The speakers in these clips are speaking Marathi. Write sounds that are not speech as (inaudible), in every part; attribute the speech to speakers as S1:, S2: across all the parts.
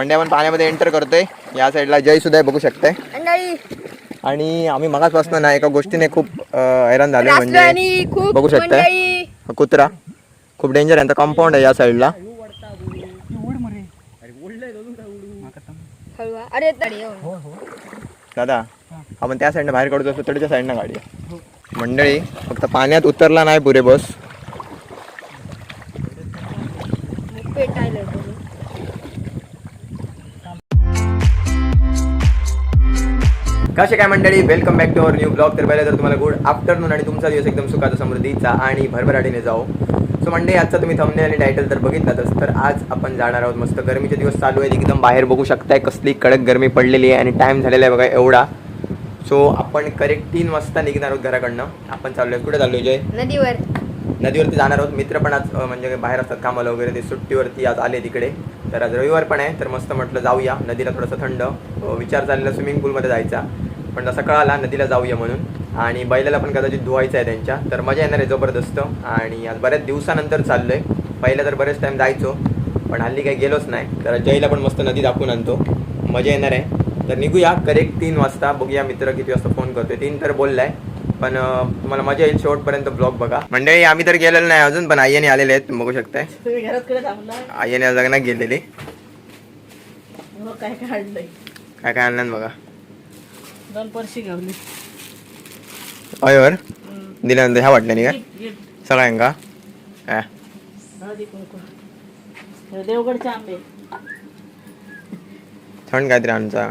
S1: म्हणजे आपण पाण्यामध्ये एंटर करतोय. या साईडला जय सुद्धा बघू शकताय.
S2: मंडळी.
S1: आणि आम्ही मगाचपासून ना एका गोष्टीने खूप हैराण झालो म्हणजे बघू शकताय. हा कुत्रा. खूप डेंजर आहे. कंपाऊंड आहे या साईडला
S2: हो.
S1: दादा आपण त्या साईडनं बाहेर काढतो असतो तडच्या साईडनं गाडी. मंडळी फक्त पाण्यात उतरला नाही पुरे बस कसे काय मंडळी welcome back to our new blog तर पहिले तर तुम्हाला गुड आफ्टरनून आणि तुमचा दिवस एकदम सुखाचा समृद्धीचा आणि भरभराटीने जाओ सो मंडळी आजचा तुम्ही थंबने आणि टायटल तर बघितलातच तर आज आपण जाणार आहोत मस्त गरमीचे दिवस चालू आहेत. एकदम बाहेर बघू शकताय कसली कडक गरमी पडलेली आहे आणि टाइम झालेला आहे बघा एवढा. सो आपण करेक्ट तीन वाजता निघणार आहोत घराकडनं. आपण चाललोय कुठे चाललोय जय?
S2: नदीवर.
S1: नदीवरती जाणार आहोत. मित्र पण आज म्हणजे बाहेर असतात कामाला वगैरे ते सुट्टीवरती आज आले तिकडे तर आज रविवार पण आहे. तर मस्त म्हटलं जाऊया. नदीला थोडंसं थंड. विचार चाललेला स्विमिंग पूलमध्ये जायचा. पण जसा कळाला नदीला जाऊया म्हणून. आणि बैलाला पण कदाचित धुवायचं आहे त्यांच्या. तर मजा येणार आहे जबरदस्त. आणि आज बऱ्याच दिवसानंतर चाललोय. पहिलं तर बरेच टाईम जायचो पण हल्ली काही गेलोच नाही. तर जयला पण मस्त नदी दाखवून आणतो. मजा येणार आहे. तर निघूया. करेक्ट तीन वाजता. बघूया मित्र किती वाजता फोन करतोय. तीन तर बोललाय. पण अं, तुम्हाला मजा येईल शेवटपर्यंत ब्लॉग बघा. मंडळी आम्ही तर गेलेलो नाही अजून पण आईने आलेले आहेत. बघू शकताय. आज लग्नात गेलेली.
S3: काय
S1: काय आणलं बघा.
S3: दोन परशी घावली.
S1: अयवर दिल्यानंतर ह्या वाटल्याने का? सगळ्यांका
S3: हळदी कुंकू हे. देवगडचे आंबे.
S1: थंड काहीतरी आमचा.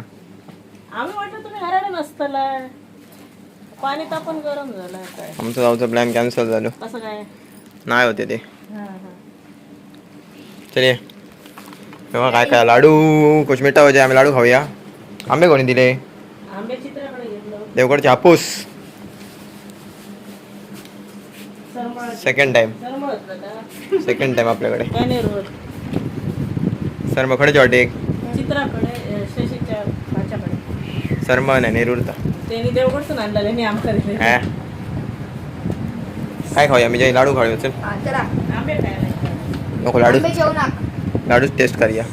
S3: आम्ही वाटलं तुम्ही घराडे नसतला. पाणी तापण गरम झालं काय?
S1: आमचं जाऊचं प्लॅन कॅन्सल झालो.
S3: कसं काय?
S1: नाही होते ते.
S3: हा हा.
S1: चले. तेव्हा काय काय? लाडू कुछ मिठा हो जाए आम्ही लाडू खाऊया. आंबे कोणी दिले? देवगडचे हापूस.
S3: सरमळ
S1: सेकंड टाइम सेकंड टाइम आपल्याकडे
S3: काय नाही रोड
S1: सर मग खडेच वाटे एक
S3: चित्राकडे अं, शशीच्या भाच्याकडे
S1: सर मग नाही नेरूरचा हा. काय खाऊया? मी जाई लाडू खाऊया चल.
S2: हा,
S1: नको लाडू. लाडूच टेस्ट करूया.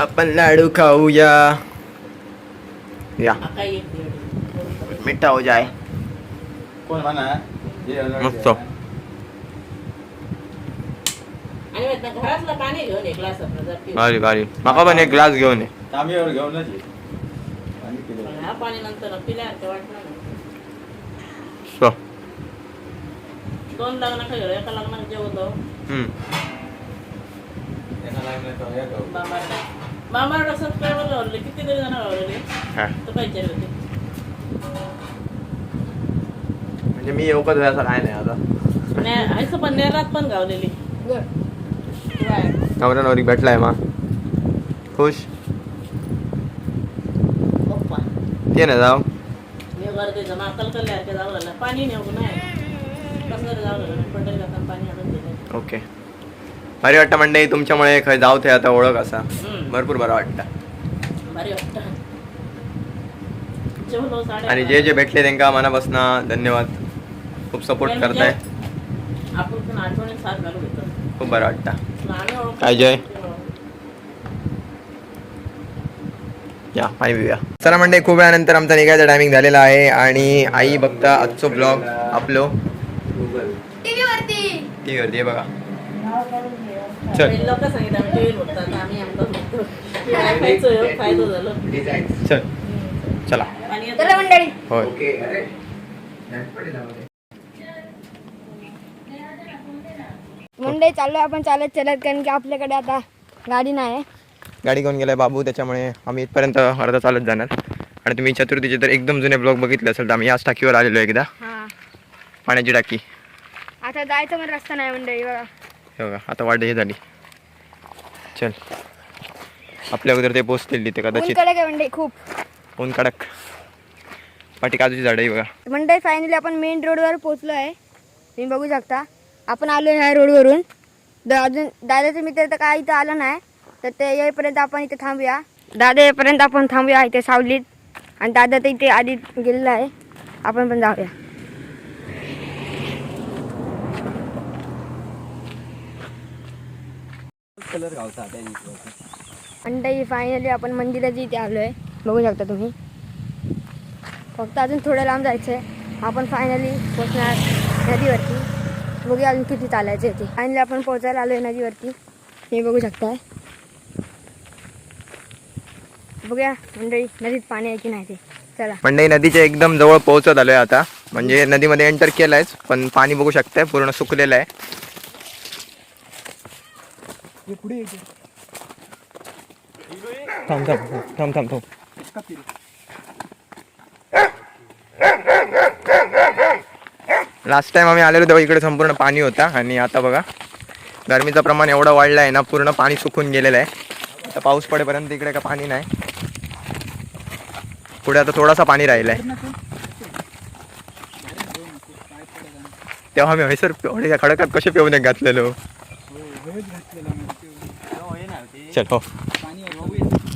S1: आपण लाडू खाऊया. या. मिठा हो जाए
S4: कोण म्हणा?
S1: मस्त. भारी भारी. माका पण एक ग्लास घेऊन ये.
S3: दोन लग्न एका लग्नात जेवतो बांबारडा सबस्क्रायबर किती तरी जण लावलेले. तर पाहिजे होते
S1: म्हणजे मी येऊ का असं काय नाही आता
S3: ने- असं पण नेरात पण गावलेली
S1: नवरा नवरी भेटलाय मा. खुश? ते ना जाऊ.
S3: पाणी नेऊ नाही कसं तरी जाऊ लागलं पंढरी जाताना पाणी आणून दिलं
S1: ओके भारी वाटतं मंडळी तुमच्यामुळे खंय जाऊ ते आता ओळख असा. भरपूर बरं वाटतं. आणि जे जे भेटले त्यांना मनापासून धन्यवाद. खूप सपोर्ट करताय. खूप बरं वाटतं. काय जय? या पिऊया चला म्हणजे खूप वेळानंतर आमचा निघायचा टायमिंग झालेला आहे. आणि आई बघता आजचो ब्लॉग आपलो
S2: टीव्ही वरती.
S1: बघा. चल.
S3: लोक सांगितलं आम्ही टीव्ही बघतो आता आम्ही आमचा बघतो. काय खायचो ह्यो फायदो झालो.
S1: चल. चला.
S3: पाणी येतं.
S2: चला मंडळी.
S1: होय.
S2: मंडळी चाललोय आपण चालत चालत कारण की आपल्याकडे आता गाडी नाही
S1: गाडी घेऊन गेलाय बाबू त्याच्यामुळे आम्ही इथपर्यंत अर्धा चालत जाणार. आणि तुम्ही चतुर्थीचे तर एकदम जुने ब्लॉग बघितले असेल तर आम्ही याच टाकीवर आलेलो एकदा.
S2: हा.
S1: पाण्याची टाकी.
S2: आता जायचं पण रस्ता नाही मंडळी बघा.
S1: हे बघा आता वाट हे झाली. चल. आपल्या अगोदर ते पोचतील तिथे कदाचित.
S2: मंडळी खूप.
S1: ऊन कडक. पाठी काजूची झाडं आहे बघा.
S2: मंडळी फायनली आपण मेन रोडवर पोहोचलो आहे. तुम्ही बघू शकता. आपण आलो ह्या रोडवरून द अजून दादाचा मित्र तर काय इथं आला नाही. तर ते येईपर्यंत आपण इथे थांबूया. दादा येईपर्यंत आपण थांबूया इथे सावलीत. आणि दादा तर इथे आधी गेलेला आहे. आपण पण जाऊया.
S1: कलर
S2: मंडई फायनली आपण मंदिराच्या इथे आलो आहे बघू शकता तुम्ही. फक्त अजून थोडं लांब जायचं आहे आपण फायनली पोचणार नदीवरती. बघूया अजून किती चालायचं आहे ते. फायनली आपण पोचायला आलो आहे नदीवरती. हे बघू शकता बघूया मंडळी नदीत पाणी आहे की नाही ते. चला.
S1: मंडई नदीच्या एकदम जवळ पोहोचत आलोय आता. म्हणजे नदीमध्ये एंटर केलायच पण पाणी बघू शकताय पूर्ण सुकलेलं आहे. थांब थांब थांब थांब थांब. लास्ट टाइम आम्ही आलेलो तेव्हा इकडे संपूर्ण पाणी होता आणि आता बघा गरमीचं प्रमाण एवढं वाढलं आहे ना पूर्ण पाणी सुकून गेलेलं आहे. आता पाऊस पडेपर्यंत इकडे का पाणी नाही. पुढे आता थोडासा पाणी राहिलाय. तेव्हा मी हयसर पेवडे खडकात कसे पिऊन घातलेलो? चल हो.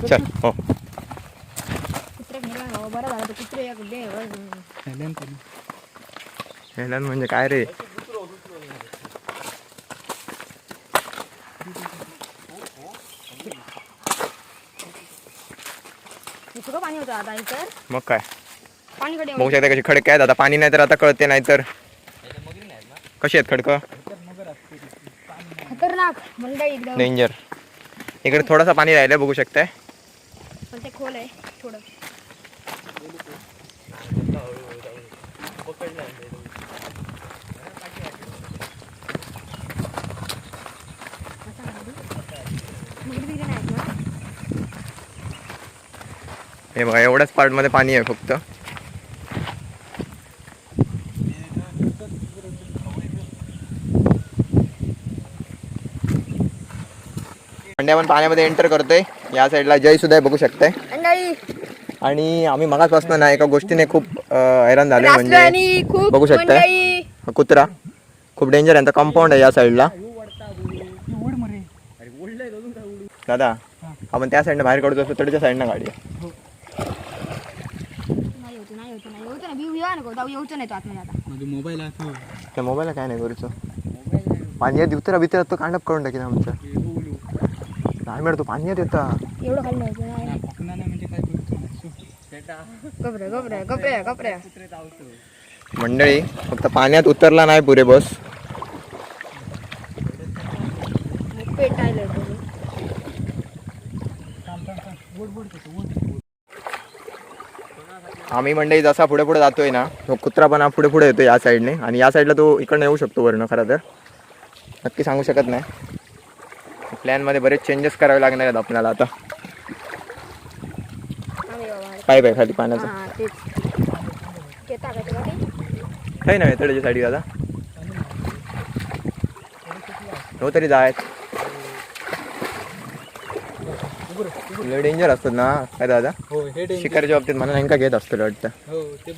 S1: चल हो. हेलन म्हणजे काय रे?
S2: पाणी होतं आता इतर
S1: मग काय?
S2: पाणी
S1: बघू शकता कशी खडक आहेत आता पाणी नाही तर आता कळते नाही तर कशी आहेत खडकं?
S2: खतरनाक एकदम.
S1: डेंजर इकडे थोडासा पाणी राहिलंय बघू शकताय.
S2: पण ते खोल आहे थोडं?
S1: हे बघा एवढ्याच पार्टमध्ये पाणी आहे फक्त. म्हणजे आपण पाण्यामध्ये एंटर करतोय. या साईडला जय सुद्धा आहे बघू शकताय.
S2: मंडळी
S1: आणि आम्ही मगाचपासून ना एका गोष्टीने खूप हैराण झालोय
S2: नाचलोय
S1: म्हणजे बघू शकताय. कुत्रा. खूप डेंजर यांचा कंपाऊंड आहे या साईडला दादा आपण त्या साईडने बाहेर काढतो असतो तडच्या साईडनं गाडी आहे.
S4: मोबाईल असो
S1: त्या मोबाईलला काय नाही करूचं. पाणी उतरा बितरा तो कांडप करून टाकेन आमचं. नाही मिळतो पाणी येत येता
S2: एवढं खाली नाही होतं, नाही
S4: म्हणजे काय करतो
S2: गपरे गपरे गपरे गपरे
S1: मंडळी फक्त पाण्यात उतरला नाही पुरे बस. आम्ही मंडळी जसा पुढे पुढे जातोय ना तो कुत्रा पण हा पुढे पुढे येतो या साईडने आणि या साईडला तो इकडनं येऊ शकतो वरनं खरं तर. नक्की सांगू शकत नाही. प्लॅनमध्ये बरेच चेंजेस करावे लागणार आहेत आपल्याला आता. पाईप आहे खाली पाण्याचा.
S2: हा?
S1: काही नाही तळ्याच्या साईड दादा हो तरी जायच डेंजर असतात ना. काय दादा?
S4: हो हे
S1: शिकारीच्या बाबतीत मला नेमका घेत असतो वाटतं?
S4: हो ते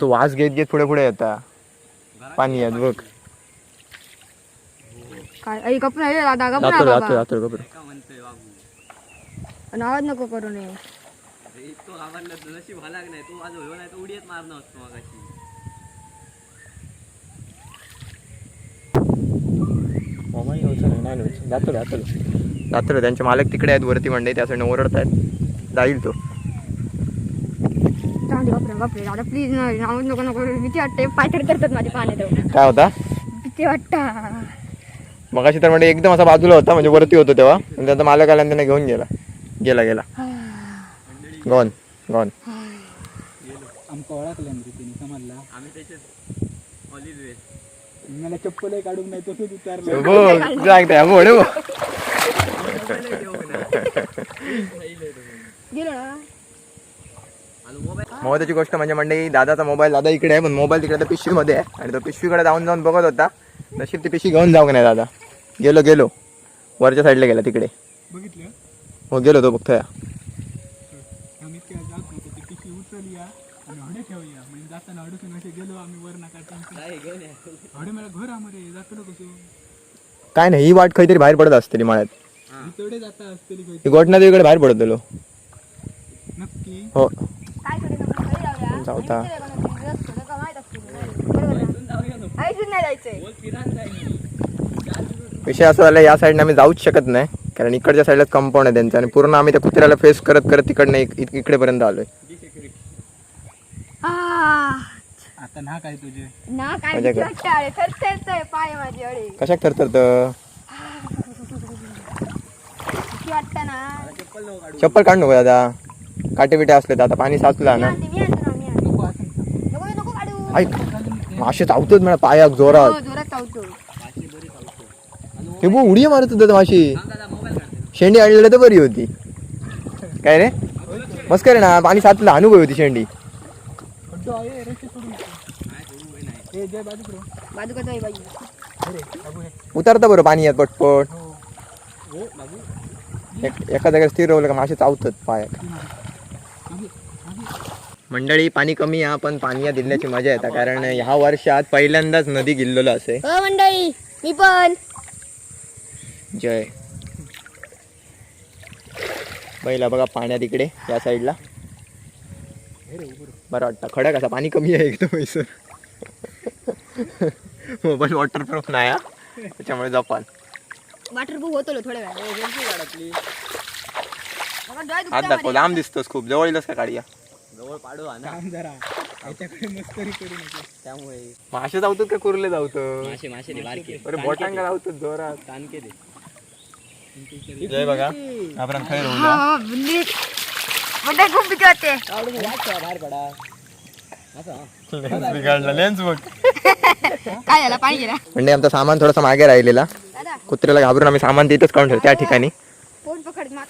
S1: तो वास घेत घेत पुढे पुढे येता. पाणी येत बघ.
S2: काय? आहे दादा
S1: जातो
S2: कपडे
S1: जातो
S2: बाबा.
S1: जातो गप्र
S2: आणि आवाज नको करू नये
S1: मोबाईल घ्यायचा नाही नाही न्यायचा. जातो रे, जातो रे. जातो रे. त्यांचे मालक तिकडे आहेत वरती मंडई त्या साईडने ओरडत आहेत जाईल तो.
S2: चांगली दादा प्लीज नाही आवाज नको नको करू. भीती वाटते. पाय तर तरतात माझे पाण्यात
S1: काय होता?
S2: भीती वाटता.
S1: मगाशी तर म्हणजे एकदम असा बाजूला होता म्हणजे वरती होतो तेव्हा. आणि त्याचा मालक आला त्याने घेऊन गेला. गेला गेला. गॉन गॉन
S4: आमका ओळखलं ना तिने समजला आम्ही त्याच्यात मला चप्पल काढून नाही तसंच उतारलं.
S1: बघ सांगते मोडे
S2: गेलो ना.
S1: महत्वाची गोष्ट म्हणजे मंडळी दादाचा मोबाईल दादा इकडे आहे पण मोबाईल तिकडे पिशवीमध्ये आहे. आणि तो पिशवीकडे जाऊन जाऊन बघत होता. नशीब ती पिशवी घेऊन जाऊ का नाही दादा? गेलो गेलो. वरच्या साईडला गेला तिकडे.
S4: बघितलं?
S1: हो गेलो तो बघतोय
S4: आम्ही त्या जात होतो ती पिशवी उचलूया आणि हडे ठेवूया. म्हणजे जाताना अडून असे गेलो आम्ही वर नाका हडे मला घर आमरे जातलो कसं
S1: काय नाही ही वाट काहीतरी बाहेर पडत असते माळ्यात.
S4: तेवढे जाता असतेली
S1: ही इकडे बाहेर पडत गेलो
S4: नक्की.
S1: हो.
S2: काय घरी जाऊया. आईच नाही जायचंय.
S1: विषय असा झाला या साईडने आम्ही जाऊच शकत नाही. कारण इकडच्या साईडलाच कंपाऊंड आहे त्यांचं आणि पूर्ण आम्ही त्या कुत्र्याला फेस करत करत तिकडनं इक- इक- इकडेपर्यंत आलोय.
S2: आह,
S4: आता ना काय तुझे.
S2: ना काय
S1: मजा
S2: भीती
S1: कर.
S2: वाटते अरे थरथरतंय पाय माझे अळे
S1: कशाक थरथरत
S2: भीती वाटतं ना.
S1: चप्पल काढ नको दादा. काटे बिटे असले तर आता पाणी साचला
S2: मी
S1: ना
S2: आणते, मी आणतो ना, मी आणतो.
S4: नको असं. सांग.
S2: नको नको काढू.
S1: ऐक मासे चावतात मला पायाक
S2: हो,
S1: जोरात
S2: जोरात चावतो
S1: हे बो उडी मारत होता माशी शेंडी आणलेलं तर बरी होती. काय रे? मस्त करे ना पाणी साचलं अनुभव होती शेंडी. उतरता बरं पाणी यात पटपट. एक- एका जागेवर स्थिर राहिलं का मासे चावतात
S4: पाय
S1: मंडळी पाणी कमी आहे पण पाणी या दिल्याची मजा येतात कारण ह्या वर्षात पहिल्यांदाच नदी गिल्लेलो असे.
S2: हो मंडळी मी पण.
S1: जय. पहिला बघा पाण्यात इकडे या साईडला. बरं वाटतं. खडक असा पाणी कमी आहे एकदम पैसे मोबाईल वॉटरप्रूफ नाही हा. त्याच्यामुळे जपान.
S2: वॉटर प्रूफ होतो थोड्या वेळा
S1: हात दाखव. लांब दिसतोस खूप. जवळ येईलच का काढूया
S4: काम जरा. याच्याकडे मस्करी करू नको
S1: मासे जावतात का कुर्ले जावत
S5: मासे मासे बारके.
S1: बरं बोटांगा लावतात जोरात.
S5: कानके दे.
S1: जय बघा. आपण.
S2: हा. मंडळी खूप भीती वाटते
S5: बाहेर पडा
S1: लेन्स बिघडला लेन्स बघ.
S2: काय झालं पाणी गेला
S1: म्हणजे आमचं सामान थोडासा मागे राहिलेला.
S2: दादा.
S1: कुत्र्याला घाबरून आम्ही सामान तिथेच काढून ठेवतो त्या ठिकाणी.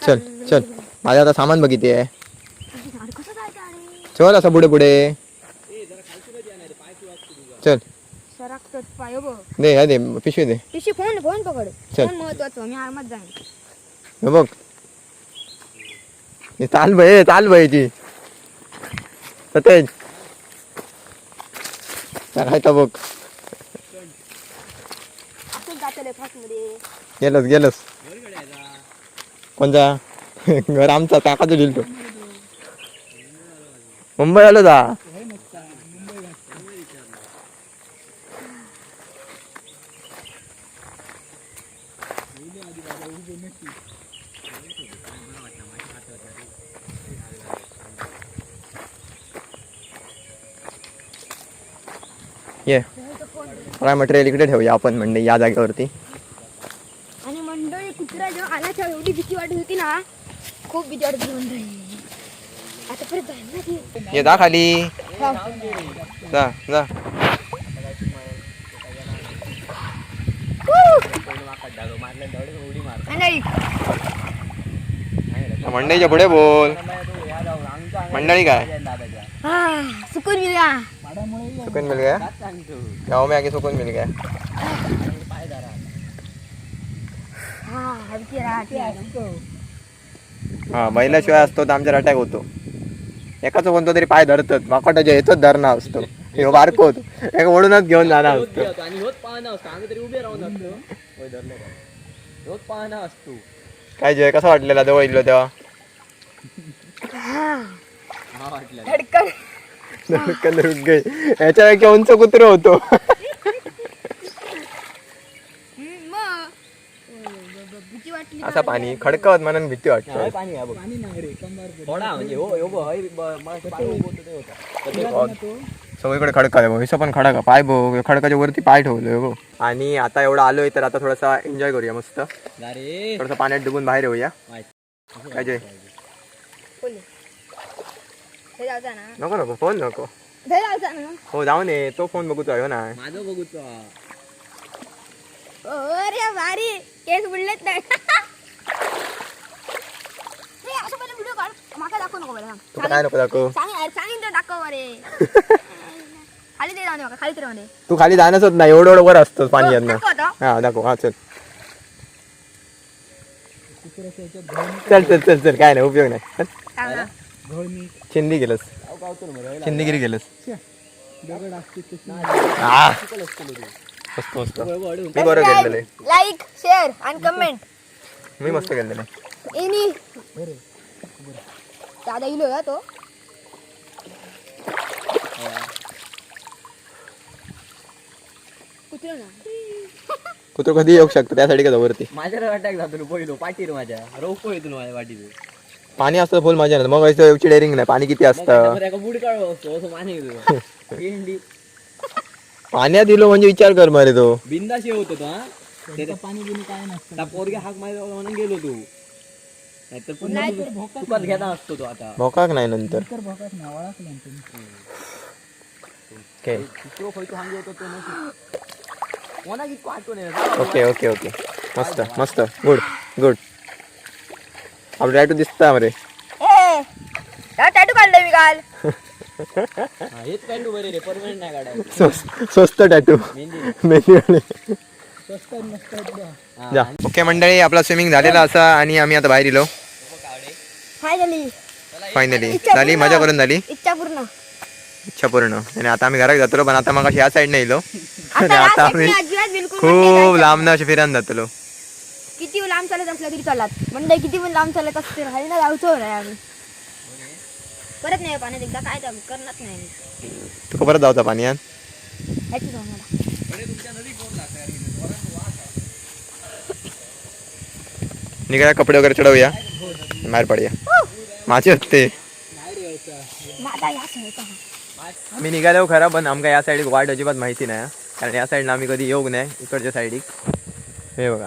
S1: चल चल. माझं आता सामान बघितले आहे. चल असं पुढे पुढे. चल.
S2: सरकतोच पाय हो बघ.
S1: दे हा दे पिशवी दे.
S2: पिशी फोन फोन पकड?
S1: चल.
S2: फोन महत्वाचं? मी आरामात जाईन.
S1: हे बघ. हे चाल भय चाल भयची सतेज. काय बघ.
S2: असंच जातले फास्टमध्ये
S1: गेलस गेलस. कोणचा घर आमचा काकाचं दिलतो. मुंबई आलो जा ये काय मटेरियल इकडे ठेवूया आपण म्हणजे या जागेवरती.
S2: आणि मंडळी कुत्रा जेव्हा आला तेव्हा एवढी भीती वाटत होती ना खूप भीती वाटत होती मंडळी. आता परत ना ती
S1: ये जा खाली. जा. जा
S2: मंडळी.
S1: मंडईच्या पुढे बोल. मंडळी काय?
S2: हा सुकून मिळा
S1: सुकून मिल गया? गाँव में आके सुकून मिल गया?
S2: हा
S1: हा बैलाशिवाय असतो तर आमच्या अटॅक होतो. एकाच कोणतो तरी पाय धरतात. माकोटाच्या येतोच धरणं असतो. ह्यो बारको होतो. एक ओढूनच घेऊन जाणार असतो. काय जे कसं वाटलेला जवळ इलो तेव्हा
S5: हा
S2: धडकन
S1: रुक गई याच्यापेक्षा उंच कुत्र होतो. असा पाणी खडकत म्हणून भीती वाटतो.
S5: पाणी आहे बघ.
S4: पाणी नाही रे कंबार
S5: थोडा म्हणजे हो हो
S1: सगळीकडे खडका आहे हिशो पण खडका. पाय बघ खडकाच्या वरती पाय ठेवलोय बघ. आणि आता एवढं आलोय तर आता थोडासा एन्जॉय करूया मस्त.
S5: अरे.
S1: थोडंसं पाण्यात डुबून बाहेर येऊया. काय जय
S2: बोलले हे जायचं ना
S1: नको नको फोन नको
S2: हे ना
S1: हो जाऊ नये तो फोन बघू हो ना
S5: माझं बघू तो
S2: अरे भारी केस बुडलेत नाही हे असं पहिलं व्हिडिओ काढ माका दाखव नको मला
S1: तू काय नको दाखव
S2: सांग सांगिन तर दाखव अरे खाली ते जाऊ दे माका खाली तर मध्ये
S1: तू खाली जाणंच होत नाही एवढं एवढं वर असतो पाणी यांना. हा दाखव हा चल चल चल चल चल काय नाही उपयोग नाही
S4: घळमी
S1: चेन्नई गेलस. चेन्नईगिरी गेलस. मस्त मस्त. मी बरं गेलेलं.
S2: लाईक शेअर आणि कमेंट.
S1: मी मस्त गेलेलं.
S2: दादा इलो तो. कुत्र
S1: कधी येऊ शकतो त्यासाठी का जवळती
S5: माझ्या अटॅक झालो पहिलो पाठीर माझ्या. रोप येतो माझ्या वाटीचं
S1: पाणी असतं फुल मजा नाही मग असं एवढी डेअरिंग नाही. पाणी किती असतं?
S5: त्याच्यामध्ये एका बुड काढू असतो. असं पाणी येतो. (laughs)
S1: पाण्यात दिलो म्हणजे विचार कर मरे तो.
S5: बिंदाशी होतो तो हा.
S4: त्याचं पाणी बिणी काय नसतं.
S5: त्या पोरगे हाक मारला म्हणून गेलो तू. नाहीतर पुन्हा तुझं- तुकाच घेता असतो तो आता.
S1: भोकाक नाही नंतर.
S4: तर भोकाच नाही. ओळखलं ना तुम्ही
S1: ओके.
S5: तो खयतो हांगे होतो तो नशी कोणा किती आठवण आहे
S1: ओके ओके ओके. मस्त मस्त. Good good. आपलं टॅटू दिसता मरे
S2: ए टॅटू काढलाय मी काल
S5: हा, हेच काय तू बरे रे परमनंट नाही काढायचं
S1: स्वस्त स्वस्त टॅटू.
S5: हा,
S1: जा। ओके मंडळी आपला स्विमिंग झालेला असा आणि आम्ही आता बाहेर इलो।
S2: फायनली
S1: फायनली झाली? मजा करून झाली?
S2: इच्छा पूर्ण.
S1: इच्छा पूर्ण. आणि आता आम्ही घरात जातलो पण आता मग ह्या साईडने येलो आणि
S2: आता
S1: आता
S2: या
S1: आम्ही
S2: अजिबात बिलकुल
S1: खूप
S2: जायचं.
S1: लांब असे फिरायला जातलो.
S2: किती लांब चालत असलं तरी चालत. म्हणजे किती पण लांब चालत असते खाली ना जाऊचो नाही आम्ही. परत नाही पाण्यात एकदा काय तर करणार नाही
S1: तुका परत जाऊचा पाण्यात?
S2: ह्याची जाऊ मला.
S1: निघाया कपडे वगैरे चढवूया. बाहेर पडूया. माझे होते.
S2: माझा याच होता
S1: आम्ही निघालो खरा पण आमका या साईडीक वाट अजिबात माहिती नाही हा. कारण या साईडनं आम्ही कधी येऊक नाही इकडच्या साईडीक हे बघा.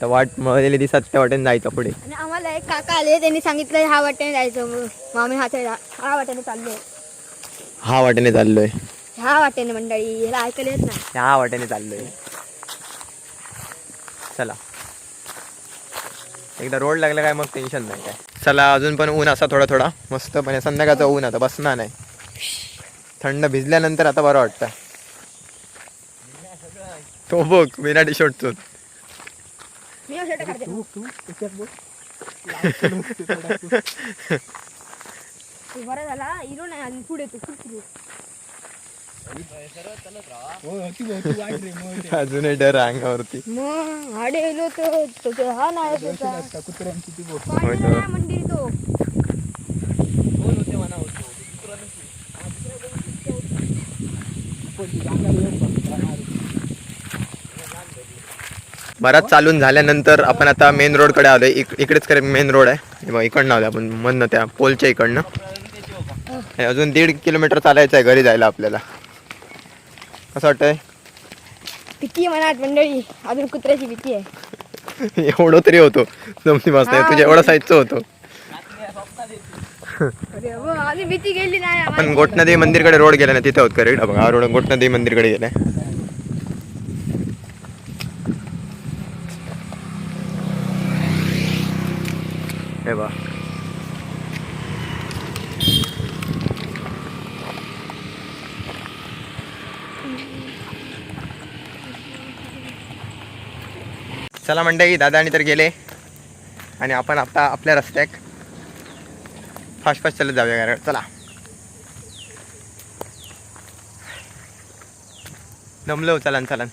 S1: तर वाट मळलेली दिसत त्या वाटेने जायचं पुढे.
S2: आणि आम्हाला एक काका आले त्यांनी सांगितलं ह्या वाटेने जायचं. मग मग आम्ही ह्या side- ह्या वाटेने चाललोय.
S1: हा वाटेने चाललोय.
S2: ह्या वाटेने मंडळी ह्याला ऐकायला येत नाही.
S1: ह्या वाटेने चाललोय. चला. एकदा रोड लागला काय मग टेन्शन नाही काय. चला अजून पण ऊन असा थोडा थोडा. मस्त पण हे संध्याकाळचं ऊन आता बसणार नाही. थंड भिजल्यानंतर आता बरं वाटतं. तो बघ बिना टी शर्टचो
S2: मी शर्ट काढते
S4: तू तू त्याच्यात बघ.
S2: तू बरा झाला इलो नाही अजून पुढे तू खूप पुढे.
S4: हो
S1: अजूनही डर अंगावरती
S2: मग हाडे गेलो तो हा नाही
S4: कुत्र्यांची ती
S2: पाणी मंदिर तो.
S5: कोण होते म्हणा होतो
S1: बराच चालून झाल्यानंतर आपण आता मेन रोडकडे आलोय. इक इकडेच खरे मेन रोड आहे. इकडनं आलोय आपण मधनं त्या पोलच्या इकडनं. अजून दीड किलोमीटर चालायचं आहे घरी जायला आपल्याला. कसं वाटतंय?
S2: भीती आहे मनात मंडळी. अजून कुत्र्याची भीती आहे. (laughs)
S1: एवढं तरी होतो. जमती मस्त. तुझ्या एवढा साईजचं होतो.
S2: अरे अजून भीती गेली नाही
S1: आपण गोटनदी मंदिरकडे रोड गेला ना तिथे होत करेक्ट बघा हा रोड गोटनदी मंदिरकडे गेलाय. हे बघ. चला म्हणते दादा आणि तर गेले. आणि आपण आता आपल्या रस्त्याक फास्ट फास्ट चालत जाऊया कारण चला. दमलो चलन चलन.